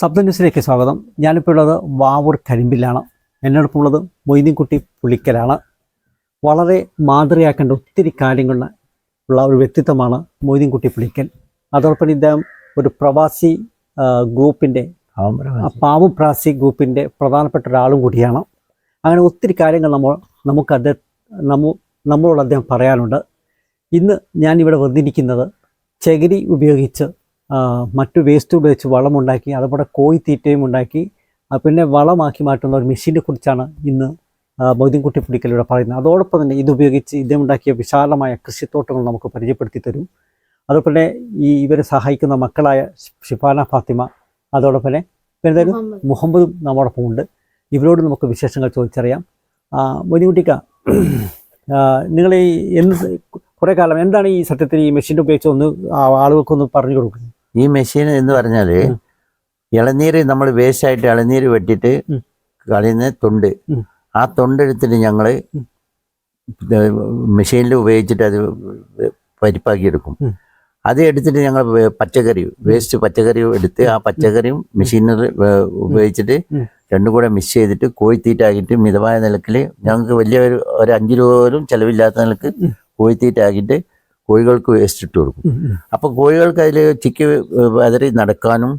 ശബ്ദ ന്യൂസിലേക്ക് സ്വാഗതം. ഞാനിപ്പോൾ ഉള്ളത് വാവൂർ കരിമ്പിലാണ്. എന്നോടൊപ്പമുള്ളത് മൊയ്തീൻകുട്ടി പുളിക്കലാണ് വളരെ മാതൃകയാക്കേണ്ട ഒത്തിരി കാര്യങ്ങൾ ഉള്ള ഒരു വ്യക്തിത്വമാണ് മൊയ്തീൻകുട്ടി പുളിക്കൽ അതോടൊപ്പം ഇദ്ദേഹം ഒരു പ്രവാസി ഗ്രൂപ്പിന്റെ ആ പാവം പ്രാസി ഗ്രൂപ്പിന്റെ പ്രധാനപ്പെട്ട ഒരാളും കൂടിയാണ്. അങ്ങനെ ഒത്തിരി കാര്യങ്ങൾ നമ്മൾ നമുക്ക് അദ്ദേഹം നമ്മ നമ്മളോട് അദ്ദേഹം പറയാനുണ്ട്. ഇന്ന് ഞാനിവിടെ വന്നിരിക്കുന്നത് ചകിരി ഉപയോഗിച്ച് മറ്റു വേസ്റ്റ് ഉപയോഗിച്ച് വളമുണ്ടാക്കി അതുപോലെ കോഴിത്തീറ്റയും ഉണ്ടാക്കി പിന്നെ വളമാക്കി മാറ്റുന്ന ഒരു മെഷീനെ കുറിച്ചാണ് ഇന്ന് മൊയ്തീൻകുട്ടി പുടിക്കലൂടെ പറയുന്നത്. അതോടൊപ്പം തന്നെ ഇതുപയോഗിച്ച് ഇദ്ദേഹം ഉണ്ടാക്കിയ വിശാലമായ കൃഷിത്തോട്ടങ്ങൾ നമുക്ക് പരിചയപ്പെടുത്തി തരും. അതുപോലെ ഈ ഇവരെ സഹായിക്കുന്ന മക്കളായ ഷിഫാന ഫാത്തിമ അതോടൊപ്പം തന്നെ പിന്നെ മുഹമ്മദും. നമ്മോടൊപ്പം ഉണ്ട് ഇവരോട് നമുക്ക് വിശേഷങ്ങൾ ചോദിച്ചറിയാം. മൊയ്തീൻകുട്ടിക്ക നിങ്ങൾ ഈ എന്ന് കുറേ കാലം എന്താണ് ഈ സത്യത്തിൽ ഈ മെഷീൻ ഉപയോഗിച്ച് ഒന്ന് ആളുകൾക്കൊന്ന് പറഞ്ഞു കൊടുക്കുന്നത്? ഈ മെഷീൻ എന്ന് പറഞ്ഞാൽ. ഇളനീര് നമ്മൾ വേസ്റ്റ് ആയിട്ട് ഇളനീര് വെട്ടിട്ട്. കളയുന്ന തൊണ്ട്. ആ തൊണ്ടെടുത്തിട്ട് ഞങ്ങൾ ഉം. മെഷീനിൽ ഉപയോഗിച്ചിട്ട് അത് പരിപ്പാക്കി എടുക്കും ഉം. അത് എടുത്തിട്ട് ഞങ്ങൾ പച്ചക്കറി വേസ്റ്റ് പച്ചക്കറി എടുത്ത് ആ പച്ചക്കറിയും മെഷീനിൽ ഉപയോഗിച്ചിട്ട്. രണ്ടും കൂടെ മിക്സ് ചെയ്തിട്ട് കോഴിത്തീറ്റാക്കിയിട്ട് മിതമായ നിലക്കിൽ ഞങ്ങൾക്ക് വലിയ ഒരു ഒരു അഞ്ച് രൂപ പോലും ചിലവില്ലാത്ത നിലയ്ക്ക് ഉം. കോഴികൾക്ക് വേസ്റ്റ് ഇട്ട് കൊടുക്കും. അപ്പൊ കോഴികൾക്ക് അതിൽ ചിക്ക് അതിൽ നടക്കാനും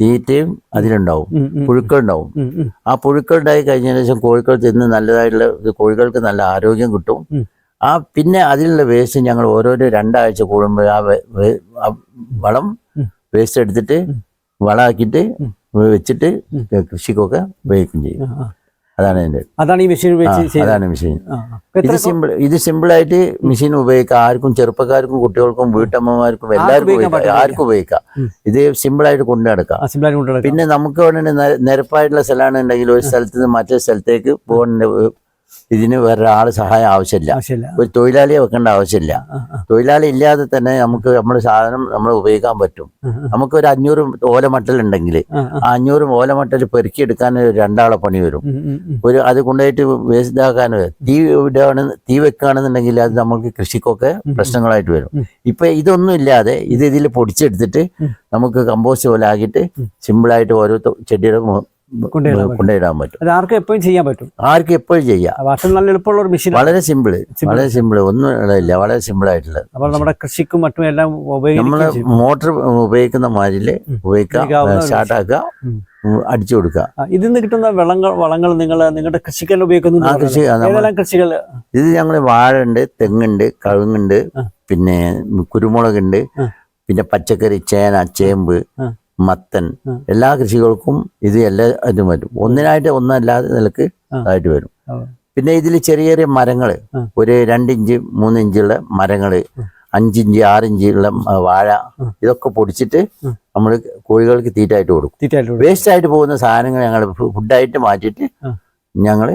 തീറ്റയും അതിലുണ്ടാവും. പുഴുക്കൾ ഉണ്ടാവും പുഴുക്കളുണ്ടാവും. പുഴുക്കൾ ഉണ്ടായി ആ പുഴുക്കളുണ്ടായി കഴിഞ്ഞതിന് ശേഷം കോഴികൾ തിന്ന് നല്ലതായിട്ടുള്ള കോഴികൾക്ക് നല്ല ആരോഗ്യം കിട്ടും. ആ പിന്നെ അതിലുള്ള വേസ്റ്റ് ഞങ്ങൾ ഓരോരോ രണ്ടാഴ്ച കൂടുമ്പോൾ ആ വളം വേസ്റ്റ് എടുത്തിട്ട്. വളമാക്കിയിട്ട് വെച്ചിട്ട് കൃഷിക്കൊക്കെ ഉപയോഗിക്കും ചെയ്യും. അതാണ് അതിന്റെ അതാണ് ഈ മെഷീൻ ഉപയോഗിച്ച് അതാണ് മെഷീൻ. ഇത് സിമ്പിൾ ഇത് സിമ്പിൾ ആയിട്ട് സിമ്പിളായിട്ട് മെഷീൻ ഉപയോഗിക്കാം. ആർക്കും ചെറുപ്പക്കാർക്കും കുട്ടികൾക്കും വീട്ടമ്മമാർക്കും എല്ലാവർക്കും ആർക്കും ഉപയോഗിക്കാം. ഇത് സിമ്പിൾ ആയിട്ട് നടക്കാം. കൊണ്ടുനടക്കാം. പിന്നെ നമുക്ക് വേണ്ടി നിരപ്പായിട്ടുള്ള സ്ഥലമാണെന്നുണ്ടെങ്കിൽ ഒരു സ്ഥലത്ത് നിന്ന് മറ്റേ സ്ഥലത്തേക്ക് പോകേണ്ട ഇതിന് വേറെ ആൾ സഹായം ആവശ്യമില്ല. ഒരു തൊഴിലാളിയെ വെക്കേണ്ട ആവശ്യമില്ല. തൊഴിലാളി ഇല്ലാതെ തന്നെ നമുക്ക് നമ്മുടെ സാധനം നമ്മൾ ഉപയോഗിക്കാൻ പറ്റും. നമുക്ക് ഒരു അഞ്ഞൂറ് ഓലമട്ടൽ ഉണ്ടെങ്കിൽ ആ, അഞ്ഞൂറ് ഓലമട്ടൽ പെറുക്കിയെടുക്കാൻ രണ്ടാളെ പണി വരും. ഒരു അത് കൊണ്ടുപോയിട്ട് വേസ്റ്റ് ഇതാക്കാൻ തീ ഇടുകയാണ് തീ വെക്കുകയാണെന്നുണ്ടെങ്കിൽ അത് നമുക്ക് കൃഷിക്കൊക്കെ പ്രശ്നങ്ങളായിട്ട് വരും. ഇപ്പൊ ഇതൊന്നും ഇല്ലാതെ ഇത് ഇതിൽ പൊടിച്ചെടുത്തിട്ട്. നമുക്ക് കമ്പോസ്റ്റ് പോലെ ആക്കിയിട്ട്. സിമ്പിളായിട്ട് ഓരോ ചെടിയുടെ കൊണ്ടുപോയിടാൻ പറ്റും. അത് ആർക്കും എപ്പോഴും ചെയ്യാൻ പറ്റും. ആർക്കും എപ്പോഴും ചെയ്യാം. നല്ല എളുപ്പമുള്ള ഒരു മെഷീൻ വളരെ സിമ്പിൾ വളരെ സിമ്പിൾ ഒന്നും ഇടയില്ല. വളരെ സിമ്പിൾ ആയിട്ടുള്ളത് അപ്പോൾ നമ്മുടെ കൃഷിക്കും മറ്റും എല്ലാം നമ്മൾ മോട്ടർ ഉപയോഗിക്കുന്ന മാതിരി. ഉപയോഗിക്കാം സ്റ്റാർട്ട് സ്റ്റാർട്ടാക്കുക അടിച്ചു കൊടുക്കുക. ഇതിൽ നിന്ന് കിട്ടുന്ന വളങ്ങൾ വളങ്ങൾ നിങ്ങൾ നിങ്ങളുടെ കൃഷിക്കെല്ലാം ഉപയോഗിക്കുന്നു കൃഷി കൃഷികൾ? ഇത് ഞങ്ങൾ വാഴ ഉണ്ട് തെങ്ങുണ്ട് കഴുങ്ങുണ്ട്. പിന്നെ കുരുമുളകുണ്ട്. പിന്നെ പച്ചക്കറി ചേന ചേമ്പ്. മത്തൻ. എല്ലാ കൃഷികൾക്കും ഇത് എല്ലാ ഇതും വരും ഒന്നിനായിട്ട് ഒന്നല്ലാതെ നിലയ്ക്ക്. ആയിട്ട് വരും. പിന്നെ ഇതിൽ ചെറിയ ചെറിയ മരങ്ങൾ. ഒരു രണ്ടിഞ്ച് മൂന്നിഞ്ചുള്ള മരങ്ങൾ. അഞ്ചിഞ്ച് ആറിഞ്ചുള്ള ഉള്ള വാഴ. ഇതൊക്കെ പൊടിച്ചിട്ട്. നമ്മൾ കോഴികൾക്ക് തീറ്റായിട്ട് കൊടുക്കും തീറ്റായിട്ട് വേസ്റ്റ് ആയിട്ട് പോകുന്ന സാധനങ്ങൾ ഞങ്ങൾ ഫുഡായിട്ട് മാറ്റിയിട്ട്. ഞങ്ങൾ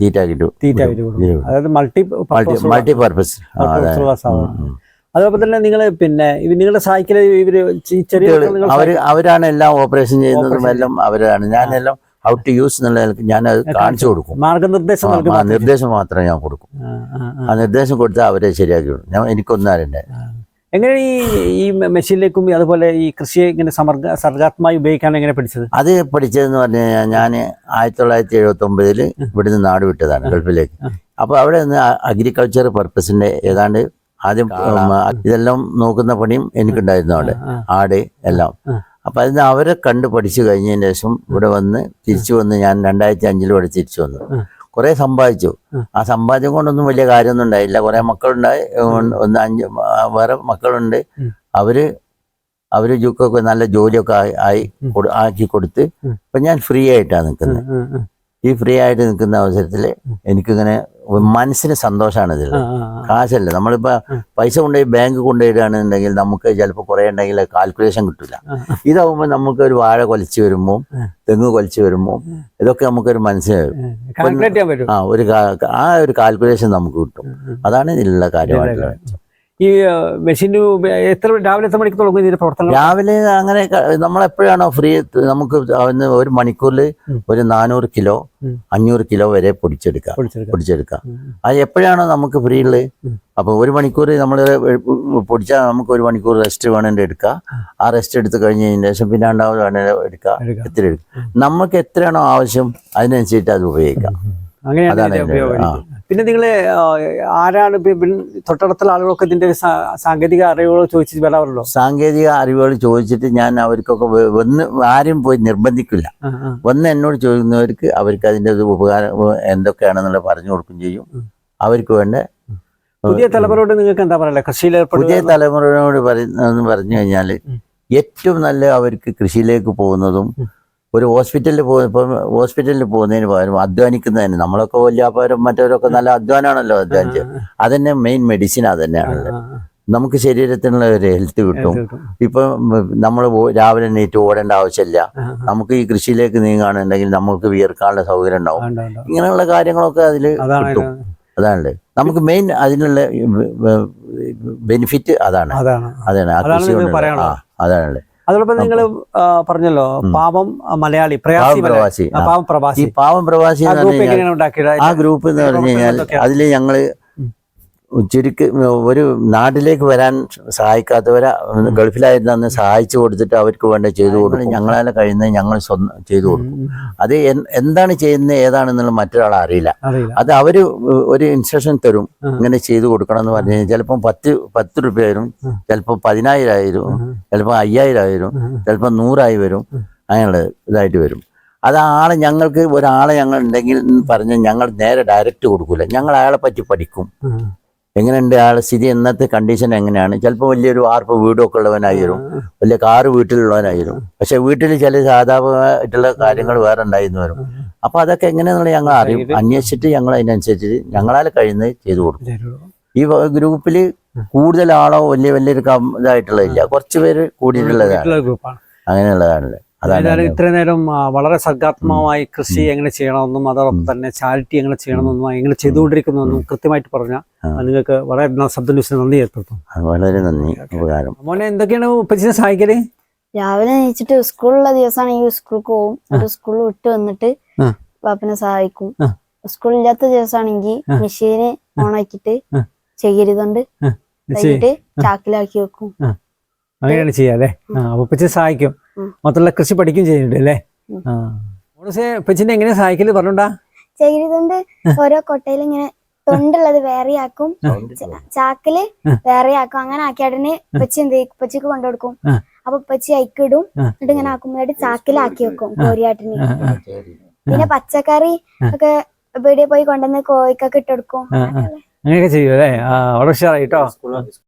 തീറ്റാക്കിട്ട് തീറ്റാക്കിട്ട് അതായത് മൾട്ടി മൾട്ടി പർപ്പസ് അതോടൊപ്പം തന്നെ നിങ്ങൾ പിന്നെ നിങ്ങളുടെ സഹായിക്കൽ ഇവർ ചെറിയ അവർ അവരാണ് എല്ലാം ഓപ്പറേഷൻ ചെയ്യുന്നതും എല്ലാം അവരാണ്. ഞാനെല്ലാം ഹൗ ടു യൂസ് എന്നുള്ള നിലയ്ക്ക് ഞാൻ അത് കാണിച്ചു കൊടുക്കും. മാർഗനിർദ്ദേശം നിർദ്ദേശം മാത്രമേ ഞാൻ കൊടുക്കും. ആ, നിർദ്ദേശം കൊടുത്താൽ അവരെ ശരിയാക്കി വിടും. ഞാൻ എനിക്കൊന്നും അറിയണ്ടേ എങ്ങനെ ഈ ഈ മെഷീനിലേക്കും അതുപോലെ ഈ കൃഷിയെ ഇങ്ങനെ സമർഗ സർഗാത്മായി ഉപയോഗിക്കാൻ എങ്ങനെ പഠിച്ചത്? അത് പഠിച്ചതെന്ന് പറഞ്ഞു കഴിഞ്ഞാൽ ഞാൻ ആയിരത്തി തൊള്ളായിരത്തി എഴുപത്തി ഒമ്പതിൽ ഇവിടുന്ന് നാട് വിട്ടതാണ് ഗൾഫിലേക്ക്. അപ്പോൾ അപ്പൊ അവിടെ നിന്ന് അഗ്രികൾച്ചർ പർപ്പസിന്റെ ഏതാണ്ട് ആദ്യം ഇതെല്ലാം നോക്കുന്ന പണിയും എനിക്കുണ്ടായിരുന്നു അവിടെ. ആട് എല്ലാം. അപ്പൊ അതിന് അവരെ കണ്ട് പഠിച്ചു കഴിഞ്ഞതിന് ശേഷം ഇവിടെ വന്ന് തിരിച്ചു വന്ന് ഞാൻ രണ്ടായിരത്തി അഞ്ചിൽ ഇവിടെ തിരിച്ചു വന്നു. കുറെ സമ്പാദിച്ചു. ആ. സമ്പാദ്യം കൊണ്ടൊന്നും വലിയ കാര്യമൊന്നും ഉണ്ടായില്ല. കുറെ മക്കളുണ്ടായി. ഒന്ന് അഞ്ച് വേറെ മക്കളുണ്ട്. അവർ അവർ ജുക്കൊക്കെ നല്ല ജോലിയൊക്കെ ആയി- ആക്കി കൊടുത്ത്. ഇപ്പൊ ഞാൻ ഫ്രീ ആയിട്ടാണ് നിൽക്കുന്നത്. ഈ ഫ്രീ ആയിട്ട് നിൽക്കുന്ന അവസരത്തിൽ എനിക്കിങ്ങനെ മനസ്സിന് സന്തോഷമാണ് ഇതിൽ. കാശല്ല നമ്മളിപ്പോ. പൈസ കൊണ്ടുപോയി ബാങ്ക് കൊണ്ടുപോയിടുകയാണെന്നുണ്ടെങ്കിൽ നമുക്ക് ചിലപ്പോൾ കുറെ ഉണ്ടെങ്കിൽ കാൽക്കുലേഷൻ കിട്ടില്ല ഇതാവുമ്പോൾ നമുക്ക് ഒരു വാഴ കൊലച്ച് വരുമ്പോൾ. തെങ്ങ് കൊലച്ച് വരുമ്പോൾ. ഇതൊക്കെ നമുക്കൊരു പറ്റും ആ ഒരു ആ ഒരു കാൽക്കുലേഷൻ നമുക്ക് കിട്ടും. അതാണ് ഇതിലുള്ള കാര്യമായിട്ടുള്ള ഈ മെഷീൻ എത്ര രാവിലെ എത്ര മണിക്ക് തുടങ്ങും ഇതിന്റെ പ്രവർത്തനം രാവിലെ അങ്ങനെ നമ്മൾ നമ്മളെപ്പോഴാണോ ഫ്രീ നമുക്ക് ഒരു മണിക്കൂറിൽ ഒരു നാനൂറ് കിലോ. അഞ്ഞൂറ് കിലോ വരെ പൊടിച്ചെടുക്കാം. പൊടിച്ചെടുക്കാം. അത് എപ്പോഴാണോ നമുക്ക് ഫ്രീ ഉള്ളത് ഉം. അപ്പൊ ഒരു മണിക്കൂർ നമ്മൾ പൊടിച്ചാൽ നമുക്ക് ഒരു മണിക്കൂർ റെസ്റ്റ് വേണമെങ്കിൽ എടുക്കാം. ആ. റെസ്റ്റ് എടുത്ത് കഴിഞ്ഞ് കഴിഞ്ഞ ശേഷം പിന്നെ രണ്ടാമത് വേണമെങ്കിൽ എടുക്കാം. എത്ര എടുക്കാം. നമുക്ക് എത്രയാണോ ആവശ്യം അതിനനുസരിച്ച് അത് ഉപയോഗിക്കാം. അതാണ് എനിക്ക്. പിന്നെ നിങ്ങൾ ആരാണ് തൊട്ടടുത്തുള്ള ആളുകളൊക്കെ ഇതിന്റെ സാങ്കേതിക അറിവുകൾ ചോദിച്ചിട്ട് വരാറുള്ളൂ സാങ്കേതിക അറിവുകൾ ചോദിച്ചിട്ട് ഞാൻ അവർക്കൊക്കെ ഒന്ന് വന്ന് ആരും പോയി നിർബന്ധിക്കില്ല. വന്ന് എന്നോട് ചോദിക്കുന്നവർക്ക് അവർക്ക് അതിന്റെ ഉപകാരം എന്തൊക്കെയാണെന്നുള്ള പറഞ്ഞു കൊടുക്കുകയും ചെയ്യും. അവർക്ക് വേണ്ട പുതിയ തലമുറയോട് നിങ്ങൾക്ക് എന്താ പറയുക കൃഷിയിൽ പുതിയ തലമുറയോട് പറഞ്ഞു കഴിഞ്ഞാൽ ഏറ്റവും നല്ല അവർക്ക് കൃഷിയിലേക്ക് പോകുന്നതും. ഒരു ഹോസ്പിറ്റലിൽ പോകുന്ന ഇപ്പം ഹോസ്പിറ്റലിൽ പോകുന്നതിന് പകരം അധ്വാനിക്കുന്നതിന് നമ്മളൊക്കെ വല്യാപ്പാരും മറ്റവരൊക്കെ നല്ല അധ്വാനമാണല്ലോ അധ്വാനിച്ച്. അതന്നെ മെയിൻ മെഡിസിൻ അത് തന്നെയാണല്ലോ നമുക്ക് ശരീരത്തിനുള്ള ഒരു ഹെൽത്ത് കിട്ടും. ഇപ്പം നമ്മൾ രാവിലെ നീറ്റ് ഓടേണ്ട ആവശ്യമില്ല. നമുക്ക് ഈ കൃഷിയിലേക്ക് നീങ്ങുകയാണെന്നുണ്ടെങ്കിൽ നമുക്ക് വിയർക്കാനുള്ള സൗകര്യം ഉണ്ടാവും. ഇങ്ങനെയുള്ള കാര്യങ്ങളൊക്കെ അതിൽ കിട്ടും. അതാണല്ലേ നമുക്ക് മെയിൻ അതിനുള്ള ബെനിഫിറ്റ് അതാണ്. അതാണ്. അതാണ്. കൃഷി അതാണല്ലേ അതോടൊപ്പം നിങ്ങൾ പറഞ്ഞല്ലോ. പാവം മലയാളി പ്രയാസി പ്രവാസി. പാവം പ്രവാസി പാവം പ്രവാസി ആ ഗ്രൂപ്പ് എന്ന് പറഞ്ഞു കഴിഞ്ഞാൽ? അതിൽ ഞങ്ങൾ. ചുരുക്കി ഒരു നാട്ടിലേക്ക് വരാൻ സഹായിക്കാത്തവരെ ഗൾഫിലായിരുന്ന അന്ന് സഹായിച്ചു കൊടുത്തിട്ട് അവർക്ക് വേണ്ട ചെയ്തു കൊടുക്കും. ഞങ്ങളാൽ കഴിയുന്നത് ഞങ്ങൾ സ്വന്തം ചെയ്തു കൊടുക്കും. അത് എന്താണ് ചെയ്യുന്നത് ഏതാണെന്നുള്ള മറ്റൊരാൾ അറിയില്ല. അത് അവർ ഒരു ഇൻസ്ട്രക്ഷൻ തരും ഇങ്ങനെ ചെയ്തു കൊടുക്കണം എന്ന് പറഞ്ഞു കഴിഞ്ഞാൽ ചിലപ്പം പത്ത് പത്ത് രൂപ വരും. ചിലപ്പോൾ പതിനായിരം ആയിരം ചിലപ്പോൾ അയ്യായിരം ആയിരം ചിലപ്പോൾ നൂറായി വരും. അങ്ങനെയുള്ള ഇതായിട്ട് വരും. അത് ആളെ ഞങ്ങൾക്ക് ഒരാളെ ഞങ്ങൾ ഉണ്ടെങ്കിൽ പറഞ്ഞ് ഞങ്ങൾ നേരെ ഡയറക്റ്റ് കൊടുക്കൂല. ഞങ്ങൾ അയാളെ പറ്റി പഠിക്കും. എങ്ങനെയുണ്ട് ആ സ്ഥിതി? എന്നത്തെ കണ്ടീഷൻ എങ്ങനെയാണ്? ചിലപ്പോൾ വലിയൊരു ആർപ്പ് വീടൊക്കെ ഉള്ളവനായിരുന്നു വലിയ കാറ് വീട്ടിലുള്ളവനായിരുന്നു പക്ഷെ വീട്ടിൽ ചില സാധാരണമായിട്ടുള്ള കാര്യങ്ങൾ വേറെ ഉണ്ടായിരുന്നു വരും. അപ്പൊ അതൊക്കെ എങ്ങനെയാണെന്നുള്ള ഞങ്ങൾ അറിയും. അന്വേഷിച്ചിട്ട് ഞങ്ങൾ അതിനനുസരിച്ച് ഞങ്ങളാൽ കഴിയുന്നത് ചെയ്തു കൊടുക്കും. ഈ ഗ്രൂപ്പിൽ കൂടുതൽ ആളോ വലിയ വലിയൊരു ഇതായിട്ടുള്ളതില്ല കുറച്ച് പേര് കൂടിയിട്ടുള്ളതാണ്. അങ്ങനെയുള്ളതാണല്ലേ. അതാണ് ഇത്ര നേരം വളരെ സർഗാത്മകമായി കൃഷി എങ്ങനെ ചെയ്യണമെന്നും അതോടൊപ്പം തന്നെ ചാരിറ്റി എങ്ങനെ ചെയ്യണമെന്നും എങ്ങനെ ചെയ്തുകൊണ്ടിരിക്കുന്നു കൃത്യമായിട്ട് പറഞ്ഞ നിങ്ങൾക്ക് വളരെ ശബ്ദ ന്യൂസിന് നന്ദി ഏർപ്പെടുത്തും വളരെ നന്ദി. ഉപകാരം. മോനെ എന്തൊക്കെയാണ് ഉപ്പച്ചിനെ സഹായിക്കൽ? രാവിലെ എണീച്ചിട്ട് സ്കൂളുള്ള ദിവസമാണെങ്കിൽ സ്കൂൾക്ക് പോകും. സ്കൂൾ വിട്ട് വന്നിട്ട്. പാപ്പനെ സഹായിക്കും. സ്കൂളില്ലാത്ത ദിവസമാണെങ്കിൽ മെഷീനെ ഓണാക്കിയിട്ട് ചെയ്യരുതുണ്ട്. ചാക്കിലാക്കി വെക്കും. അങ്ങനെയാണ് ചെയ്യാല്ലേ ആ ഉപ്പച്ചി സഹായിക്കും. മൊത്തമുള്ള കൃഷി പഠിക്കും ചെയ്യുന്നുണ്ട് അല്ലേ. ആ. മോളൂസേ ഉപ്പച്ചിനെ എങ്ങനെ സഹായിക്കൽ പറഞ്ഞോണ്ടാ? ചകിരിതുകൊണ്ട് ഓരോ കൊട്ടയിൽ ഇങ്ങനെ തൊണ്ടുള്ളത് വേറെ ആക്കും ചാക്കിൽ. വേറെ ആക്കും അങ്ങനെ ആക്കിയാടിന് ഉപ്പച്ചി എന്ത് ചെയ്യും? ഉപ്പച്ചിക്ക് കൊണ്ടുകൊടുക്കും ആ. അപ്പൊ ഉപ്പച്ചി അയക്കിടും എന്നിട്ട് ഇങ്ങനെ ആക്കുമ്പോഴായിട്ട് ചാക്കിലാക്കി വെക്കും കോരിയാട്ടിന്. പിന്നെ പച്ചക്കറി ഒക്കെ ഇവിടെ പോയി കൊണ്ടുവന്ന് കോഴിക്കൊക്കെ ഇട്ടെടുക്കും ആ. അങ്ങനെയൊക്കെ ചെയ്യും അല്ലേ? ആ വളരെ